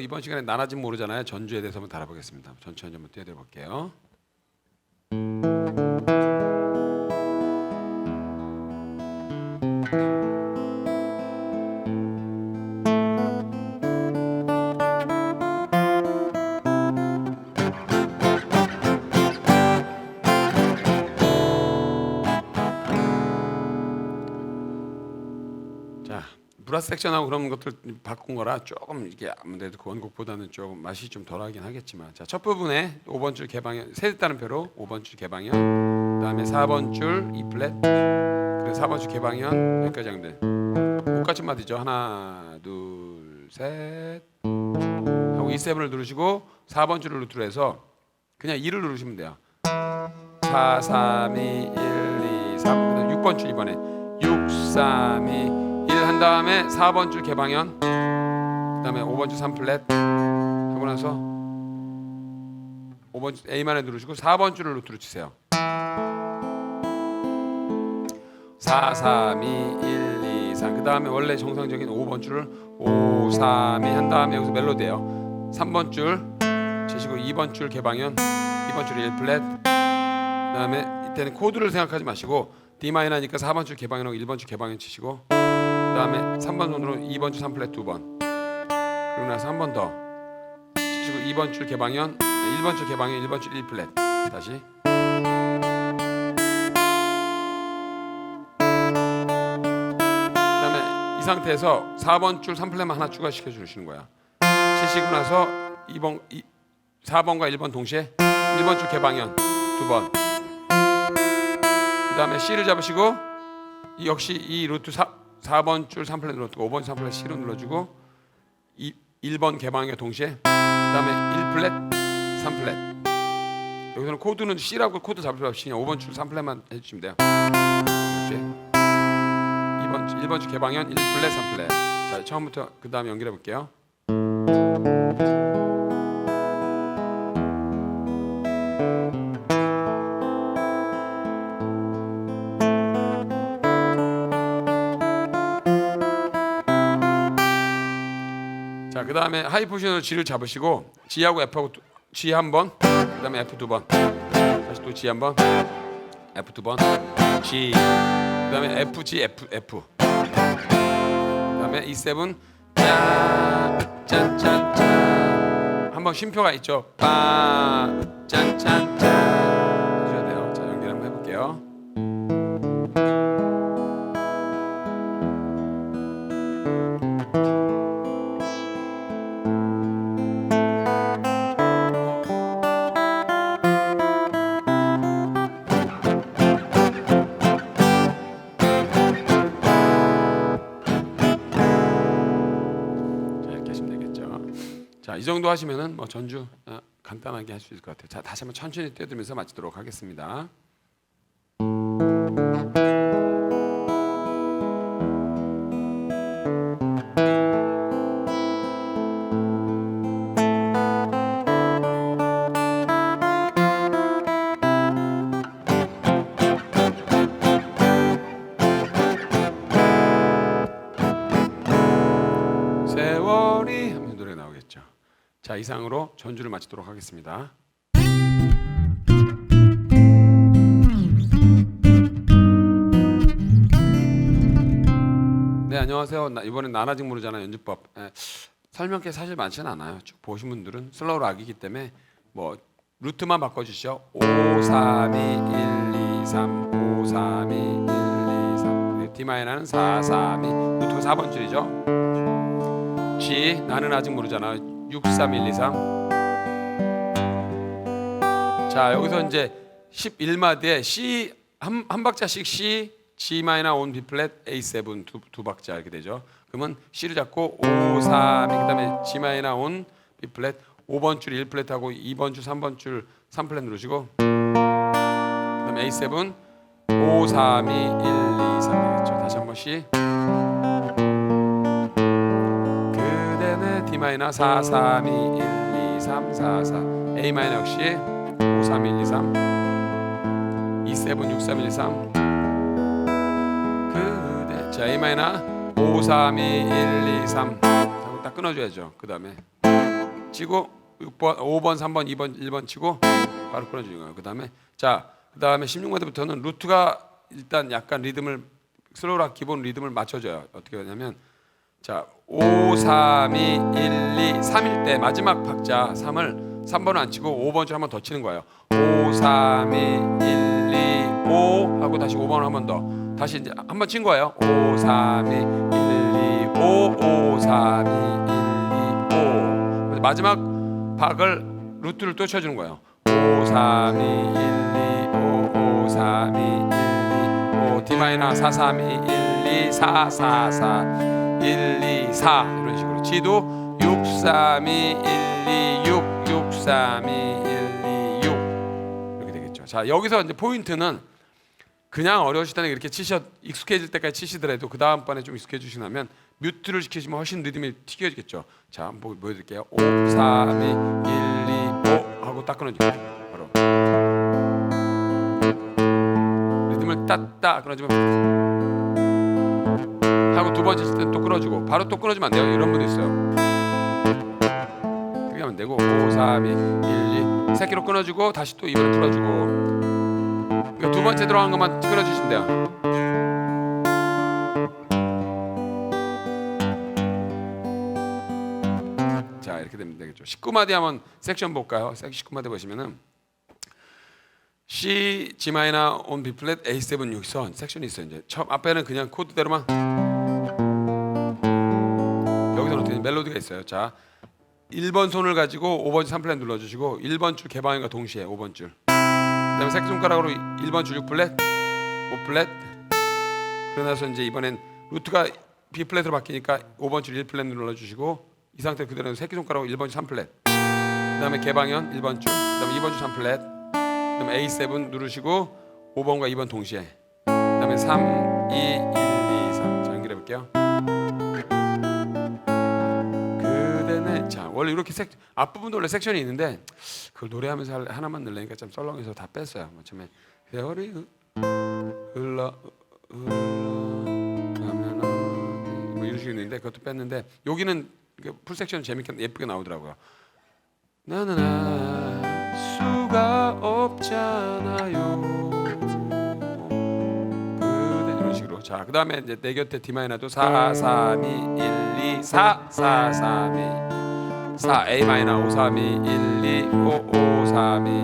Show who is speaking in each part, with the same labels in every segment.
Speaker 1: 이번 시간에 나눠진 모르잖아요. 전주에 대해서 한번 다뤄보겠습니다. 천천히 한번 뛰어들어 볼게요. 섹션하고 그런 것들 바꾼 거라 조금 이게 아무래도 그 원곡보다는 조금 맛이 좀 덜하긴 하겠지만 자, 첫 부분에 5번 줄 개방현 세 따른 표로 5번 줄 개방현 그다음에 4번 줄 E 플랫 그리고 4번 줄 개방현 여기까지 하면 돼. 똑같이 맞이죠. 하나, 둘, 셋 하고 E7을 누르시고 4번 줄을 루트로 해서 그냥 2를 누르시면 돼요. 4, 3, 2, 1, 2, 3 그다음 6번 줄 이번에 6, 3, 2 1 한 다음에 4번 줄 개방현 그 다음에 5번 줄 3플랫 하고 나서 5번 줄 A만에 누르시고 4번 줄을 루트로 치세요. 4, 3, 2, 1, 2, 3 그 다음에 원래 정상적인 5번 줄을 5, 3, 2 한 다음에 여기서 멜로디예요. 3번 줄 치시고 2번 줄 개방현 2번 줄 1플랫 그 다음에 이때는 코드를 생각하지 마시고 D 마이너니까 4번 줄 개방현하고 1번 줄 개방현 치시고 그 다음에 3번 손으로 2번 줄 3플랫 두 번. 그리고 나서 한 번 더 치시고 2번 줄 개방현, 아, 1번 줄 개방현, 1번 줄 1플랫. 다시. 그다음에 이 상태에서 4번 줄 3플랫만 하나 추가시켜 주시는 거야. 치시고 나서 2번 이, 4번과 1번 동시에 1번 줄 개방현 두 번. 그다음에 C를 잡으시고 이 역시 이 루트 4, 4번 줄 3플랫 눌렀고 5번 3플랫 C로 눌러주고 이 1번 개방에 동시에 그 다음에 1플랫 3플랫 여기서는 코드는 C라고 코드 잡을 필요 없이 그냥 5번 줄 3플랫만 해주시면 돼요. 이렇게. 2번 줄 1번 줄 개방현 1플랫 3플랫 자 처음부터 그 다음에 연결해 볼게요 자, 그 다음에 하이 포지션으로 G를 잡으시고 G하고 F하고 두- G 한 번, 그 다음에 F 두 번, 다시 또 G 한 번, F 두 번, G, 그 다음에 F, G, F, F. 그 다음에 E7, 짠, 짠, 짠, 짠. 한번 쉼표가 있죠. 빠, 짠, 짠, 짠. 자 이 정도 하시면은 뭐 전주 어, 간단하게 할 수 있을 것 같아요. 자 다시 한번 천천히 뛰어들면서 마치도록 하겠습니다. 이상으로 전주를 마치도록 하겠습니다. 네 안녕하세요. 나, 이번엔 나나직 모르잖아 연주법. 에, 설명 게 사실 많지는 않아요. 쭉 보신 분들은 슬로우 락이기 때문에 뭐 루트만 바꿔주시죠. 5, 3, 2, 1, 2, 3, 5, 3, 2, 1, 2, 3. D 마이너는 4, 3, 2. 루트가 4번 줄이죠. G 나는 아직 모르잖아. 6, 3, 1, 2, 3. 자 여기서 이제 11마디에 C 한, 한 박자씩 C, G 마이너 온 B 플랫 A7 두, 두 박자 이렇게 되죠. 그러면 C를 잡고 5, 3, 그다음에 G 마이너 온 B 플랫 5번 줄 1 플랫하고 2번 줄 3번 줄 3 플랫 누르시고 그다음에 A7 5, 3, 2, 1, 2, 3 되겠죠. 다시 한번 C 그대네 D 마이너 4 3 2 1 2 3 4 4 A 마이너 역시 5 3 1 2 3 2 7 6 3 1 2 3 그대 자 A 마이너 5 3 2 1 2 3 하고 딱 끊어줘야죠. 그 다음에 치고 6번, 5번, 3번, 2번, 1번 치고 바로 끊어주는 거예요. 그 다음에 자, 그 다음에 16마디부터는 루트가 일단 약간 리듬을 슬로우락 기본 리듬을 맞춰줘요. 어떻게 하냐면 자, 5, 3, 2, 1, 2, 3일 때 마지막 박자 3을 3번은 안 치고 5번 줄 한 번 더 치는 거예요. 5, 3, 2, 1, 2, 5 하고 다시 5번을 한 번 더. 다시 이제 한 번 친 거예요. 5, 3, 2, 1, 2, 5, 5, 3, 2, 1, 2, 5. 그래서 마지막 박을 루트를 또 쳐주는 거예요. 5, 3, 2, 1, 2, 5, 5, 3, 2, 1, 2, 5 D 마이너 4, 3, 2, 1, 2, 4, 4, 4, 1, 2, 4 이런 식으로 G도 6, 3, 2, 1, 2, 6, 6, 3, 2, 1, 2, 6 이렇게 되겠죠. 자 여기서 이제 포인트는 그냥 어려우실 때는 이렇게 치셔 익숙해질 때까지 치시더라도 그 다음 번에 좀 익숙해지시면 뮤트를 시키시면 훨씬 리듬이 튀겨지겠죠. 자 한번 보- 보여드릴게요. 5, 3, 2, 1, 2, 5 하고 딱 끊어지고 바로 리듬을 따따 끊어주면 하고 두 번째 칠 때는 또 끊어주고 바로 또 끊어주면 안 돼요. 이런 분도 있어요. 그렇게 하면 되고 5, 3, 2, 1, 2 새끼로 끊어주고 다시 또 입으로 풀어주고 그러니까 두 번째 들어간 것만 끊어주시면 돼요. 자 이렇게 되면 되겠죠. 19마디 한번 섹션 볼까요? 섹 19마디 보시면은 C, G 마이너, 온 B 플랫, A7 여기서 섹션이 있어요. 이제 처음 앞에는 그냥 코드대로만 멜로디가 있어요. 자 1번 손을 가지고 5번 3플랫 눌러주시고 1번 줄 개방인과 동시에 5번 줄. 그다음에 새끼손가락으로 1번 줄 6플랫 5플랫. 그러나서 이제 이번엔 루트가 B 플랫으로 바뀌니까 5번 줄 1플랫 눌러주시고 이 상태 그대로 새끼손가락으로 1번 줄 3플랫. 그다음에 개방현 1번 줄 그다음에 2번 줄 3플랫. 그다음에 A7 누르시고 5번과 2번 동시에. 그다음에 3, 2, 1, 2, 3 자 연결해 볼게요 원래 이렇게 색 앞부분도 원래 섹션이 있는데 그걸 노래하면서 할- 하나만 넣으려니까 좀 썰렁해서 다 뺐어요. 뭐 처음에 세월이 흐- 흘러 흘러가면 뭐 이런 식으로 있는데 그것도 뺐는데 여기는 그풀 섹션 재밌게 예쁘게 나오더라고요. 알 수가 없잖아요. 자 그다음에 이제 내 곁에 D 마이너도 4 3 2 1 2 4 4 3 2 4 A 마이너 5 3 2 1 2 5 5 3 2 1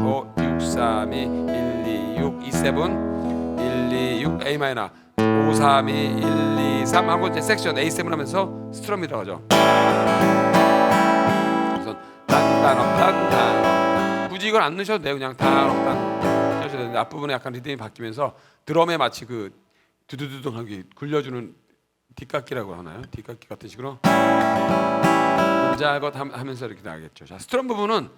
Speaker 1: 2 5 6 3 2 1 2 6 2 7 1 2 6 A 마이너 5 3 2 1 2 3 하고 이제 섹션 A7 하면서 스트럼 들어가죠. 그래서 딴딴딴딴 굳이 이걸 안 넣으셔도 돼요. 그냥 단딴 하셔도 되는데 앞부분에 약간 리듬이 바뀌면서 드럼에 마치 그 두두두둥하게 굴려주는 뒷깎기라고 하나요? 뒷깎기 같은 식으로 것 함- 하면서 이렇게 나가겠죠. 자 스트럼 부분은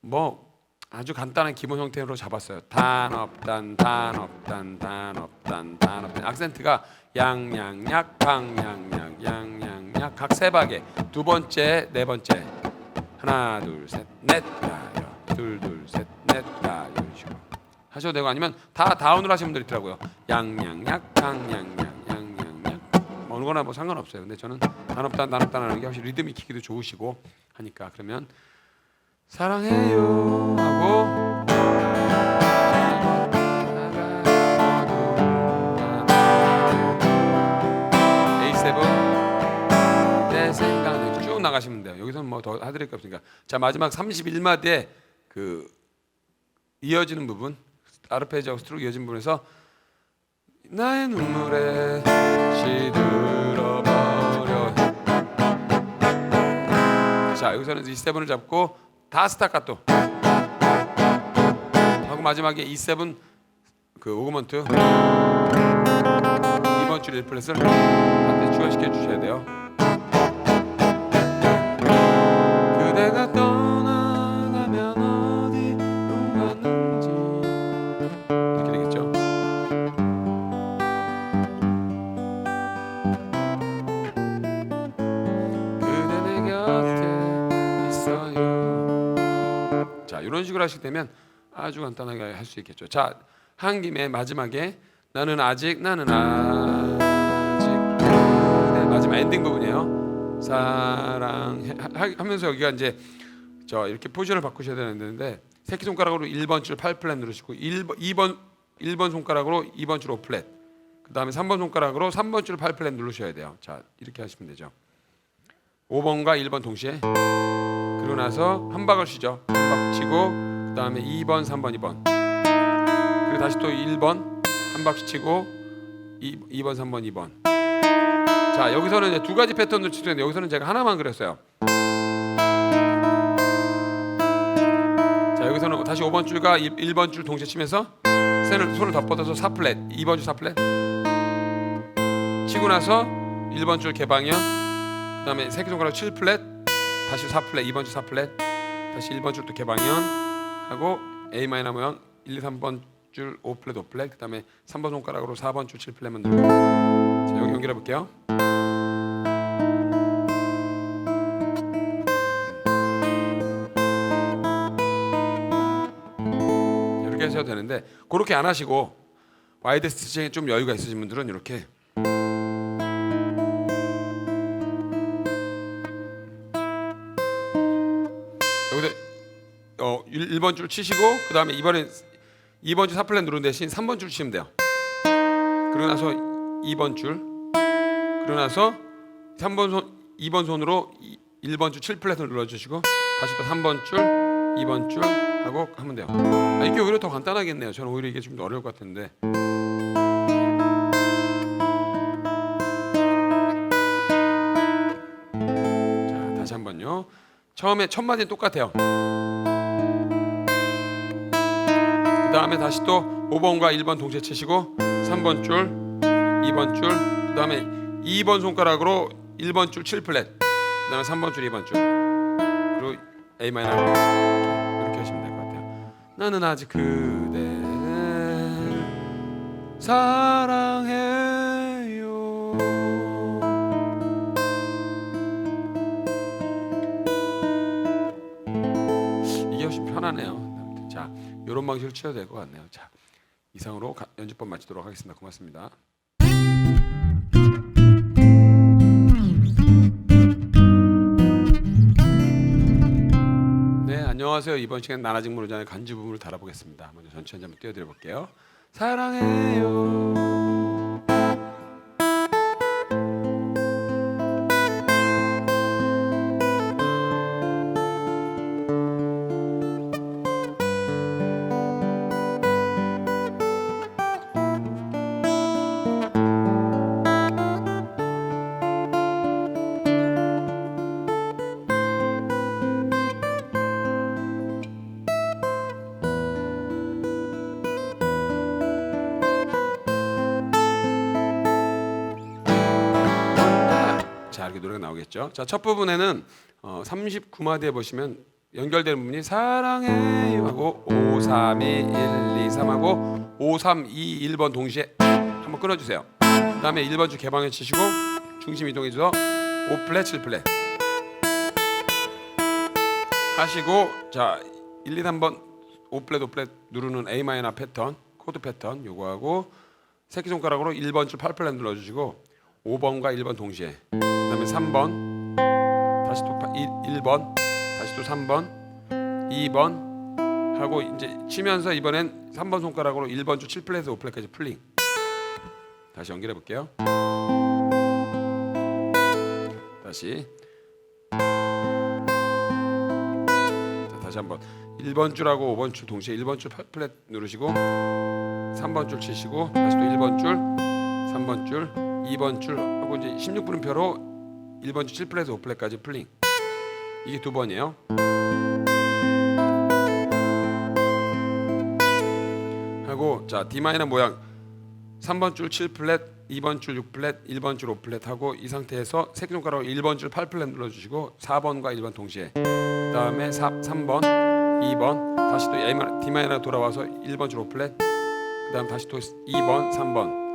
Speaker 1: 뭐 아주 간단한 기본 형태로 잡았어요. 단업단 단업단 단업단 단업단 악센트가 양양약 강양양 양양약. 각세 박에 두 번째 네 번째. 하나 둘셋넷. 다여 둘둘셋넷. 식으로. 하셔도 되고 아니면 다 다운을 하시는 분들 있더라고요. 양양약 양양약 어느 거나 뭐 상관없어요. 근데 저는 단업단 단업단 하는 게 확실히 리듬 익히기도 좋으시고 하니까 그러면 사랑해요 하고 A7 내 생각 쭉 나가시면 돼요. 여기서는 뭐 더 해드릴 게 없으니까 자 마지막 31마디에 그 이어지는 부분 아르페지하고 스트로크 이어진 부분에서 나의 눈물에 시들어 버려. 자 여기서는 E7을 잡고 다 스타카토. 하고 마지막에 E7 그 오그먼트. 2번 줄 1플랫을 한테 추가시켜 주셔야 돼요. 그대가 이런 식으로 하시게 되면 아주 간단하게 할 수 있겠죠. 자 한 김에 마지막에 나는 아직 나는 아직 그대 마지막 엔딩 부분이에요. 사랑해 하- 하면서 여기가 이제 저 이렇게 포지션을 바꾸셔야 되는데 새끼 손가락으로 1번 줄 8플랫 누르시고 1번 2번 1번 손가락으로 2번 줄 5플랫 그다음에 3번 손가락으로 3번 줄 8플랫 누르셔야 돼요. 자, 이렇게 하시면 되죠. 5번과 1번 동시에 그러고 나서 한 박을 쉬죠. 한 박 치고 그 다음에 2번, 3번, 2번. 그리고 다시 또 1번 한 박씩 치고 2, 2번, 3번, 2번. 자, 여기서는 이제 두 가지 패턴을 치는데 여기서는 제가 하나만 그렸어요. 자, 여기서는 다시 5번 줄과 1, 번줄 동시에 치면서 손을 손을 덮어둬서 4플랫, 2번 줄 4플랫. 치고 나서 1번 줄 개방이요. 그다음에 새끼 손가락 7플랫, 다시 4플랫, 2번 줄 4플랫, 다시 1번 줄 또 개방이요. 하고 A 마이너 모양 1, 2, 3번 줄 5플랫, 5플랫. 그 다음에 3번 손가락으로 4번 줄 7플랫만 누르고. 자, 여기 연결해 볼게요. 이렇게 하셔도 되는데 그렇게 안 하시고 와이드 스티칭에 좀 여유가 있으신 분들은 이렇게 1, 번줄 치시고 그 다음에 이번엔 2번 줄 4플랫 누른 대신 3번 줄 치면 돼요. 그러고 나서 2번 줄. 그러고 나서 3번 손 2번 손으로 1번 줄 7플랫을 눌러주시고 다시 또 3번 줄 2번 줄 하고 하면 돼요. 아, 이게 오히려 더 간단하겠네요. 저는 오히려 이게 좀 어려울 것 같은데. 자 다시 한번요. 처음에 첫 마디는 똑같아요 다음에 다시 또 5번과 1번 동시에 치시고 3번 줄 2번 줄 그 다음에 2번 손가락으로 1번 줄 7플랫 그 다음에 3번 줄 2번 줄 그리고 A 마이너 이렇게 하시면 될 것 같아요. 나는 아직 그대를 사랑해요. 이게 훨씬 편하네요. 자, 이런 방식으로 치셔도 될것 같네요. 자, 이상으로 가- 연주법 마치도록 하겠습니다. 고맙습니다. 네, 안녕하세요. 이번 시간 나나직 모르자의 간주 부분을 다뤄보겠습니다. 먼저 전체 한번 띄워드려 볼게요. 사랑해요. 나오겠죠. 자, 첫 부분에는 어, 39마디에 보시면 연결되는 부분이 사랑해요 하고 5 3 2 1 2 3 하고 5 3 2 1번 동시에 한번 끊어 주세요. 그 다음에 1번 줄 개방해 치시고 중심 이동해 줘서 5플랫 7플랫 하시고 자 1, 2, 3번 5플랫 5플랫 누르는 A 마이너 패턴 코드 패턴 요거 하고 새끼 손가락으로 1번 줄 8플랫 눌러 주시고 5번과 1번 동시에. 그다음에 3번. 다시 또 1, 번. 다시 또 3번. 2번. 하고 이제 치면서 이번엔 3번 손가락으로 1번 줄 7플랫에서 5플랫까지 풀링. 다시 연결해 볼게요. 다시. 자, 다시 한번. 1번 줄하고 5번 줄 동시에 1번 줄 8플랫 누르시고 3번 줄 치시고 다시 또 1번 줄 3번 줄 2번 줄 하고 이제 16분음표로 1번 줄 7플랫에서 5플랫까지 풀링. 이게 두 번이에요. 하고 자 D 마이너 모양. 3번 줄 7플랫 2번 줄 6플랫 1번 줄 5플랫 하고 이 상태에서 새끼손가락으로 1번 줄 8플랫 눌러 주시고 4번과 1번 동시에. 그 다음에 3번 2번. 다시 또 A D 마이너 돌아와서 1번 줄 5플랫 그 다음 다시 또 2번 3번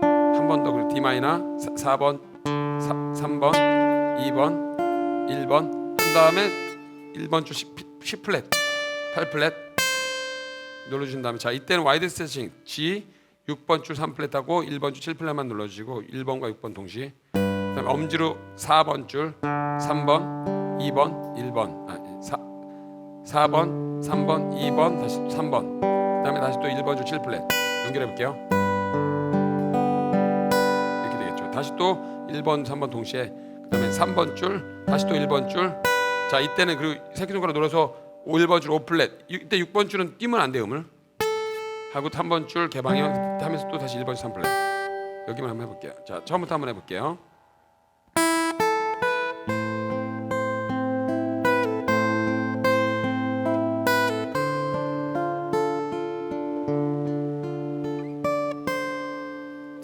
Speaker 1: 한 번 더 그리고 D 마이너 4번 3번 2번 1번 한 다음에 1번 줄 10, 10 플랫 8플랫 눌러주신 다음에 자 이때는 와이드 스트레칭 G 6번 줄 3플랫하고 1번 줄 7플랫만 눌러주시고 1번과 6번 동시에 그다음에 엄지로 4번 줄 3번, 2번, 1번, 아, 4, 4번, 3번, 2번, 다시 3번. 그 다음에 다시 또 1번 줄 7플랫 연결해 볼게요. 다시 또 1번, 3번 동시에 그다음에 3번 줄, 다시 또 1번 줄. 자, 이때는 그리고 새끼손가락 눌러서 5, 1번 줄 5플랫. 이때 6번 줄은 띄면 안 돼요, 음을. 하고 3번 줄 개방형 하면서 또 다시 1번 줄 3플랫. 여기만 한번 해 볼게요. 자, 처음부터 한번 해 볼게요.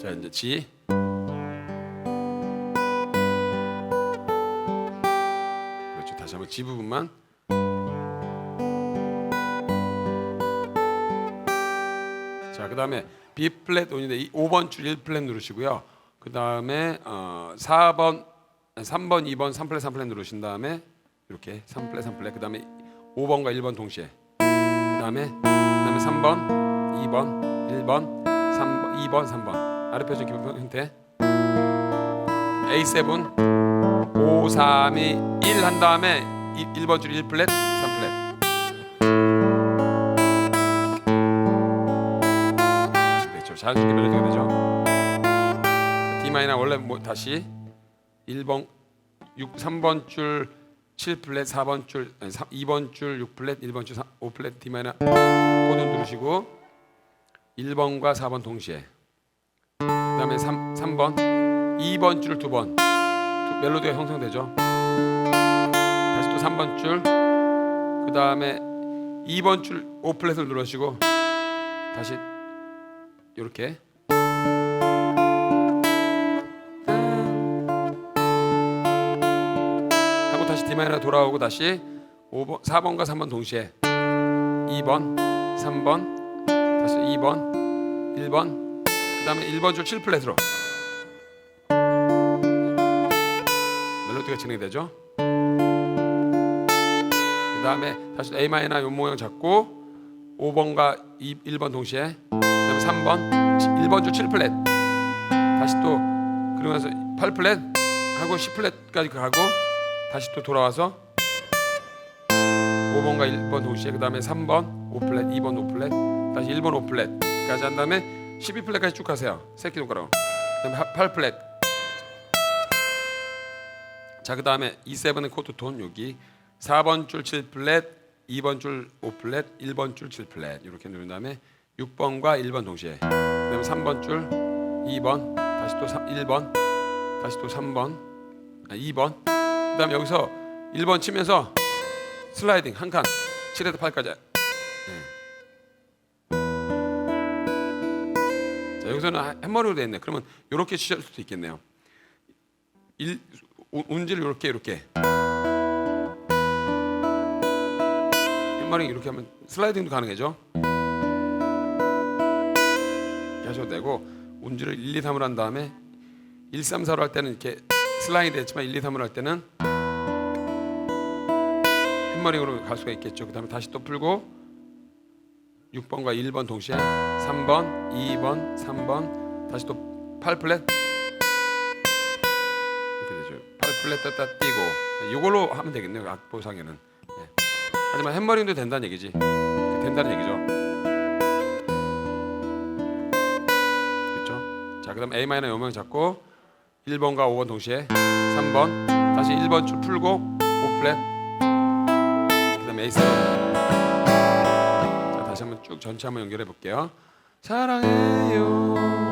Speaker 1: 자 이제 G G 부분만. 자 그다음에 B 플랫 온인데 이 5번 줄 1 플랫 누르시고요. 그다음에 어, 4번 3번 2번 3 플랫 3 플랫 누르신 다음에 이렇게 3 플랫 3 플랫 그다음에 5번과 1번 동시에. 그다음에 그다음에 3번 2번 1번 3번 2번 3번. 아래 표정 기본 형태. A7 5 3 2 1 한 다음에 1번 줄 1플랫 3플랫. 그렇죠. 자연스럽게 멜로디가 되죠. 자, D 마이너 원래 뭐 다시 1번 6 3번 줄 7플랫 4번 줄 아니, 3, 2번 줄 6플랫 1번 줄 3, 5플랫 D 마이너 코드 누르시고 1번과 4번 동시에. 그다음에 3, 3번 2번 줄 2번. 멜로디가 형성되죠 다시 또 3번 줄 그 다음에 2번 줄 5플랫을 누르시고 다시 이렇게 하고 다시 D 마이너 돌아오고 다시 5번 4번과 3번 동시에 2번 3번 다시 2번 1번 그 다음에 1번 줄 7플랫으로 멜로디가 진행되죠. 그 다음에 다시 A 마이너 요 모양 잡고 5번과 2, 1번 동시에 그다음에 3번 1번 줄 7플랫. 다시 또 그러면서 8플랫 하고 10플랫까지 가고 다시 또 돌아와서 5번과 1번 동시에 그 다음에 3번 5플랫 2번 5플랫 다시 1번 5플랫까지 한 다음에 12플랫까지 쭉 가세요. 새끼 손가락 그다음에 8플랫. 자 그 다음에 E7은 코드 톤 여기 4번 줄 7플랫 2번 줄 5플랫 1번 줄 7플랫. 이렇게 누른 다음에 6번과 1번 동시에. 그다음에 3번 줄 2번 다시 또 3, 1번 다시 또 3번 아, 2번. 그다음에 여기서 1번 치면서 슬라이딩 한 칸. 7에서 8까지. 자 여기서는 하- 햄머리로 돼 있네. 그러면 이렇게 치실 수도 있겠네요. 일, 운- 운지를 이렇게 이렇게 햄머링 이렇게 하면 슬라이딩도 가능해죠 이렇게 하셔도 되고 운지를 1, 2, 3을 한 다음에 1, 3, 4로 할 때는 이렇게 슬라이드 됐지만 1, 2, 3을 할 때는 햄머링으로 갈 수가 있겠죠. 그 다음에 다시 또 풀고 6번과 1번 동시에 3번, 2번, 3번 다시 또 8플랫 이렇게 되죠. 8플랫 떴다 띄고 이걸로 하면 되겠네요. 악보상에는. 네. 하지만 햄머링도 된다는 얘기지. 그 된다는 얘기죠. 그렇죠? 자, 그다음 A 마이너 요명 잡고 1번과 5번 동시에 3번 다시 1번 줄 풀고 5 플랫 그다음에 A7 자 다시 한번 쭉 전체 한번 연결해 볼게요 사랑해요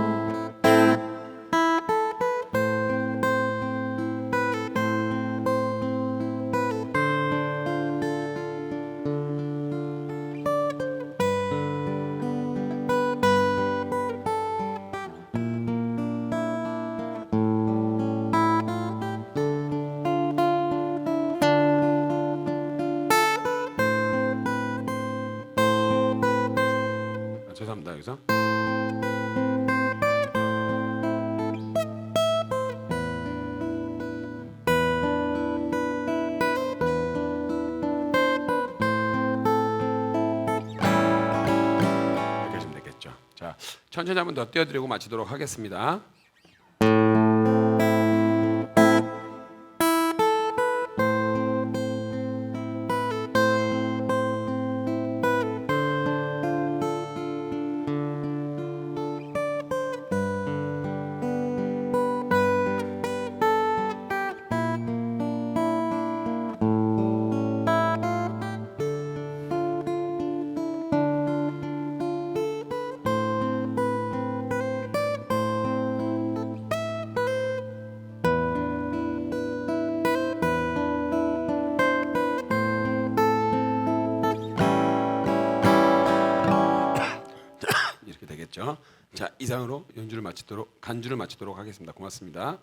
Speaker 1: 아, 죄송합니다 여기서. 천천히 한번 더 띄워드리고 마치도록 하겠습니다 이상으로 연주를 마치도록 간주를 마치도록 하겠습니다. 고맙습니다.